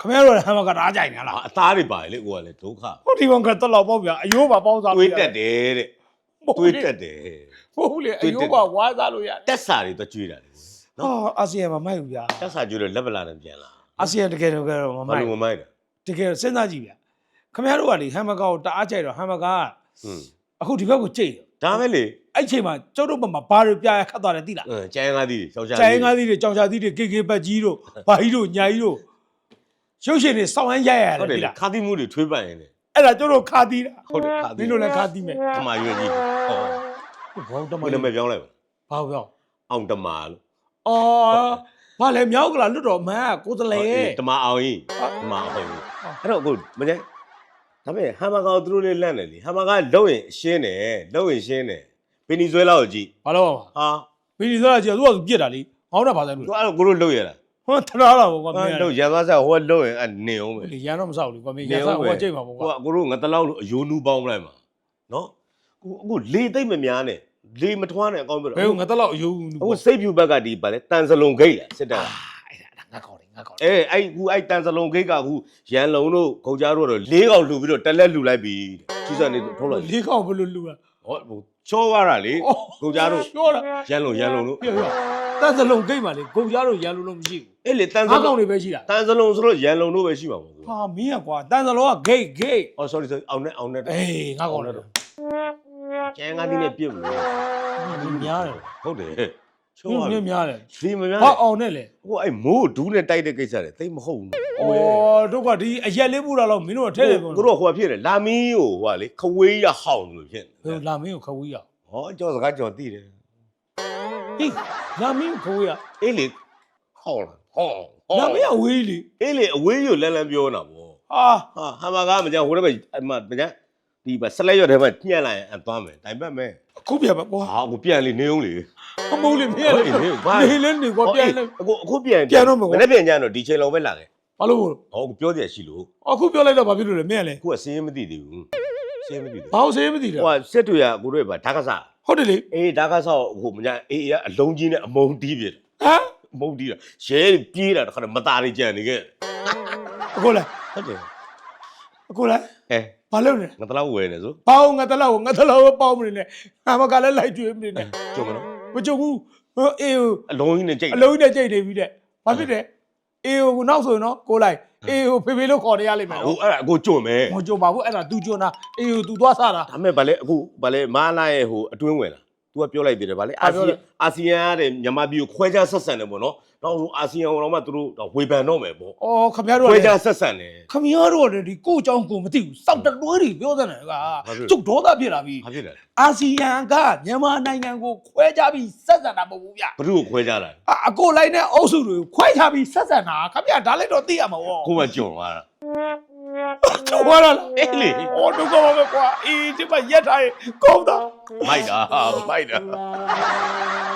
Speaker 1: ခမရတော့ဟမ်မကအားကြိုင်နေလား
Speaker 2: အသားတွေပါလေကိုကလည်းဒုက္ခ
Speaker 1: ဟိုဒီကောင်ကတော့လောက်ပေါ့ဗျာအယိုးပါပေါင်းစား
Speaker 2: တွေးတက်တယ်တဲ့တွေးတက်တယ်
Speaker 1: ဟုတ်လေအယိုးပါဝါးစားလို့ရတယ်
Speaker 2: တက်စာတွေတော့ကျွေးတာလေ
Speaker 1: ဟာအာဆီယံမှာမိုက်ဘူးဗျာ
Speaker 2: တက်စာကျွေးတော့လက်ပလာနဲ့ပြန်လာ
Speaker 1: အာဆီယံတကယ်တော့ကဲတော့မ
Speaker 2: ဘာ
Speaker 1: မိုက်
Speaker 2: လို့မမိုက်တာ
Speaker 1: တကယ်စဉ်းစားကြည့်ဗျာခမရတို့ကလေဟမ်မကာကိုတအားကြိုက်တော့ဟမ်မကာက
Speaker 2: ဟွန်း
Speaker 1: အခုဒီဘက်ကိုကြိတ်တယ်
Speaker 2: ဒါပဲလေ
Speaker 1: အဲ့ချိန်မှာကျုပ်တို့ဘက်မှာဘာတွေပြရခတ်သွားတယ်သိလား
Speaker 2: အင်းကျန်ငါးသီးတွေယောက်ျား
Speaker 1: ကျိုင်းငါးသီးတွေကြောင်ချာသီးတွေကေကေပတ်ကြီးတို့ဘာကြီးတို့ညာကြီးတို့ ရုပ်ရှင်တွေစောင်းရမ်းရိုက်ရ
Speaker 2: ဟုတ်
Speaker 1: တ
Speaker 2: တယ်
Speaker 1: ယ်သိ
Speaker 2: လေ
Speaker 1: လား
Speaker 2: ခါတိမှုတွေထွေးပန့်ရင်လေ
Speaker 1: အဲ့ဒါကျုပ်တို့ခါသီးတာ
Speaker 2: ဟုတ်တယ်ခါ
Speaker 1: မ
Speaker 2: တိ
Speaker 1: င်းတို့လည်းခါသီးမယ်
Speaker 2: တမရွက်ကြီးဟော
Speaker 1: ဘောတမ
Speaker 2: ဘယ်လိုမပြောင်းလိုက်ပါ
Speaker 1: ဘာပြော
Speaker 2: အောင်တမာလို့
Speaker 1: အော်ဘာလဲမြောက်ကလာလွတ်တော်မန်းကိုယ်တလေ
Speaker 2: တမာအောင်ကြီးတမာအောင်ကြီးအဲ့တော့အခုမကျဒါပေမဲ့ဟာမကာကိုသူတို့လေးလန့်တယ်လေဟာမကာလုံးရင်ရှင်းတယ်လုံးရင်ရှင်းတယ်ဗင်နီဇွဲလားကိုကြည့်
Speaker 1: ဘာလို့
Speaker 2: ဟာ
Speaker 1: ဘီဒီသားကြီးကသူကသူပြစ်တာလေဟောင်းတာဘာသာလို့
Speaker 2: သူအဲ့ကိုတို့လုံးရတာ
Speaker 1: ဟောထထားတာပေါ့ကွာမ
Speaker 2: ဟာ
Speaker 1: င်း
Speaker 2: လုံးရသွားစားဟိုကလုံးရင်အနေအောင်ပဲ
Speaker 1: လေရန်တော့မဆောက်ဘူးကွာမင်းရန်ဆောက်ဟောကြိတ်မှာပေါ့ကွာ
Speaker 2: ကိုကကိုတို့ငါတလောက်လို့အယိုးနူးပေါင်းလိုက်မှာနော် အခုအခုလေသိမ့်မများနဲ့လေမထွားနဲ့အကောင်းပြော
Speaker 1: ဘယ်ငါတက်လောက်အယုံ
Speaker 2: အခုစိတ်ဖြူဘက်ကဒီပါလေတန်စလုံဂိတ်လားစစ်တပ်က
Speaker 1: အဲ့ဒါငါကောင်းတယ်ငါကောင်းတယ်
Speaker 2: အဲအဲ့အခုအဲ့တန်စလုံဂိတ်ကအခုရန်လုံတို့ခုတ်ကြားတို့တော့လေးកောင်လှူပြီးတော့တက်လက်လှူလိုက်ပြီကြီးစံနေထုတ်လိုက်
Speaker 1: လေးကောင်းဘယ်လိုလူอ่ะ
Speaker 2: ဟောဟိုချောသွားတာလေခုတ်ကြားတို့
Speaker 1: ပြောတာ
Speaker 2: ရန်လုံရန်လုံတို့
Speaker 1: ပြောပြောတန်စလုံးဂိတ်မှာလေဂုံကြားတို့ရန်လုံးလုံးမရှိဘူး
Speaker 2: အဲ့လေတန်စ
Speaker 1: ငါကော
Speaker 2: လုံ
Speaker 1: င်းတွေပဲရှိတာ
Speaker 2: တန်စလုံဆိုတော့ရန်လုံတို့ပဲရှိမှာပေါ့ကွာ
Speaker 1: ဟာမင်းอ่ะကွာတန်စလုံးကဂိတ်ဂိတ်
Speaker 2: အော် sorry sorry အောင်နဲ့အောင်နဲ့
Speaker 1: အေးငါကောင်းတယ်
Speaker 2: ကျန်ကားဒီနဲ့ပြစ်လို့
Speaker 1: ဒီများတယ်
Speaker 2: ဟုတ်တယ် ချော
Speaker 1: ဟုတ်
Speaker 2: သွား
Speaker 1: မြင်များတယ်
Speaker 2: ဒီမများ
Speaker 1: ဟောအောင်နဲ့လေ
Speaker 2: ဟိုအဲ့မိုးဒူးနဲ့တိုက်တဲ့ကိစ္စတွေသိမဟုတ်ဘူး
Speaker 1: အော်တို့ကဒီအရက်လေးပူတာတော့မင်းတို့ကထဲတယ်ပေါ့
Speaker 2: သူတို့ကဟိုကဖြစ်တယ်လာမင်းကိုဟိုကလေခဝေးရဟောင်းလို့ဖြစ်နေ
Speaker 1: ဘယ်လာမင်းကိုခဝေးရ
Speaker 2: ဟောကြောစကားကြောသိတယ်
Speaker 1: ဟေးလာမင်းကိုခဝေးရ
Speaker 2: အေးလေဟောင်းလားဟောင်း
Speaker 1: လာမင်းကဝေးလေ
Speaker 2: အေးလေအဝေးကိုလန်းလန်းပြောနေတာဗော
Speaker 1: ဟာ
Speaker 2: ဟာဟာမကားမကြောက်ဟိုတည်းပဲအမဗျာ ဒီပါဆက်လက်ရွက်ထဲမှာညှက်လိုက်ရင်အသွားမယ်တိုင်ပတ်မယ်
Speaker 1: အခုပြန်ပါကွာ
Speaker 2: ဟာကိုပြန်လေနေအောင်လေ
Speaker 1: အမိုးလေးမင်းလေ
Speaker 2: ဟုတ်ပြီဘာ
Speaker 1: နေလဲနေကွာပြန်လဲ
Speaker 2: အခုအခုပြန်
Speaker 1: ပြန်တော့မယ်ကွာ
Speaker 2: မနေ့ပြန်ကြတော့ဒီချိန်လောက်ပဲလာခဲ့
Speaker 1: ဘာလို့
Speaker 2: ဟောကိုပြောတယ်ရှိလို့
Speaker 1: အခုပြောလိုက်တော့ဘာဖြစ်လို့လဲမင်းလေ
Speaker 2: အခုကစင်းမသိသေးဘူးစင်းမသိသေး
Speaker 1: ဘာလို့ဆေးမသိလဲ
Speaker 2: ဟိုကစစ်တွေကကိုတို့ကဓာတ်ကစား
Speaker 1: ဟုတ်တယ်လေ
Speaker 2: အေးဓာတ်ကစားဟိုမညာအေးအလုံးကြီးနဲ့အမုံတီးပြတယ်
Speaker 1: ဟမ်
Speaker 2: အမုံတီးတာရဲပြေးတာတခါမသားတွေကြံနေခဲ့
Speaker 1: အခုလဲ
Speaker 2: ဟုတ်တယ်
Speaker 1: အခုလဲ
Speaker 2: အဲ
Speaker 1: ဘာလို့လဲ
Speaker 2: ငါတလောက်ဝယ်နေဆို
Speaker 1: ပေါင်းငါတလောက်ငါတလောက်ပေါင်းမနေနဲ့ငါမကလည်းလိုက်တွေ့မနေနဲ့
Speaker 2: ကြုံမနော်
Speaker 1: မကြုံဘူးဟိုအေး
Speaker 2: အလုံးကြီးနဲ့ကြိတ်
Speaker 1: အလုံးကြီးနဲ့ကြိတ်နေပြီတဲ့ဘာဖြစ်တယ်အေးကိုနောက်ဆိုရင်နော်ကိုလိုက်အေးကိုဖေဖေလို့ခေါ်နေရလိမ့်မယ်
Speaker 2: ဟို
Speaker 1: နော်
Speaker 2: အဲ့ဒါကိုကြုံမယ်
Speaker 1: မကြုံပါဘူးအဲ့ဒါ तू ကြုံတာအေးကို तू သွားစားတာ
Speaker 2: ဒါမဲ့ဗာလဲအခုဗာလဲမာလာရဲ့ဟိုအတွင်းဝင်လာ तू ကပြောလိုက်သေးတယ်ဗာလဲအာဆီယံအာဆီယံရတဲ့မြန်မာပြည်ကိုခွဲခြားဆက်ဆံတယ်ပေါ့နော် နောက်ဆိုအာဆီယံတော့မှသူတို့ဝေဖန်တော့မယ်ပေါ့
Speaker 1: အော်ခမရတို့
Speaker 2: ခွဲ
Speaker 1: က
Speaker 2: ခြားဆက်ဆံတယ်
Speaker 1: ခမရတို့ကလေဒီကိုအကြောင်းကိုမသိဘူးစောက်တလွဲတွေပြောတဲ့နယ်က
Speaker 2: ဘာဖြစ်လဲ
Speaker 1: ကျုပ်ဒေါသဖြစ်လာပြီ
Speaker 2: ဘာဖြစ်လဲ
Speaker 1: အာဆီယံကမြန်မာနိုင်ငံကိုခွဲခြားပြီးဆက်ဆံတာမဟုတ်ဘူးဗျ
Speaker 2: ဘ누구ကိုခွဲခြားတာ
Speaker 1: အအကိုလိုက်တဲ့အုပ်စုတွေကိုခွဲခြားပြီးဆက်ဆံတာခမရဒါလည်းတော့သိရမှာဗော
Speaker 2: ကိုမှကြုံသွားတာ
Speaker 1: ကျုံရလား
Speaker 2: အေးလေ။
Speaker 1: အော်ဒုက္ခပါပဲကွာ။အေးဒီမှာရက်ထားရင်ကောင်းတာ
Speaker 2: မိုက်တာမိုက်တာ။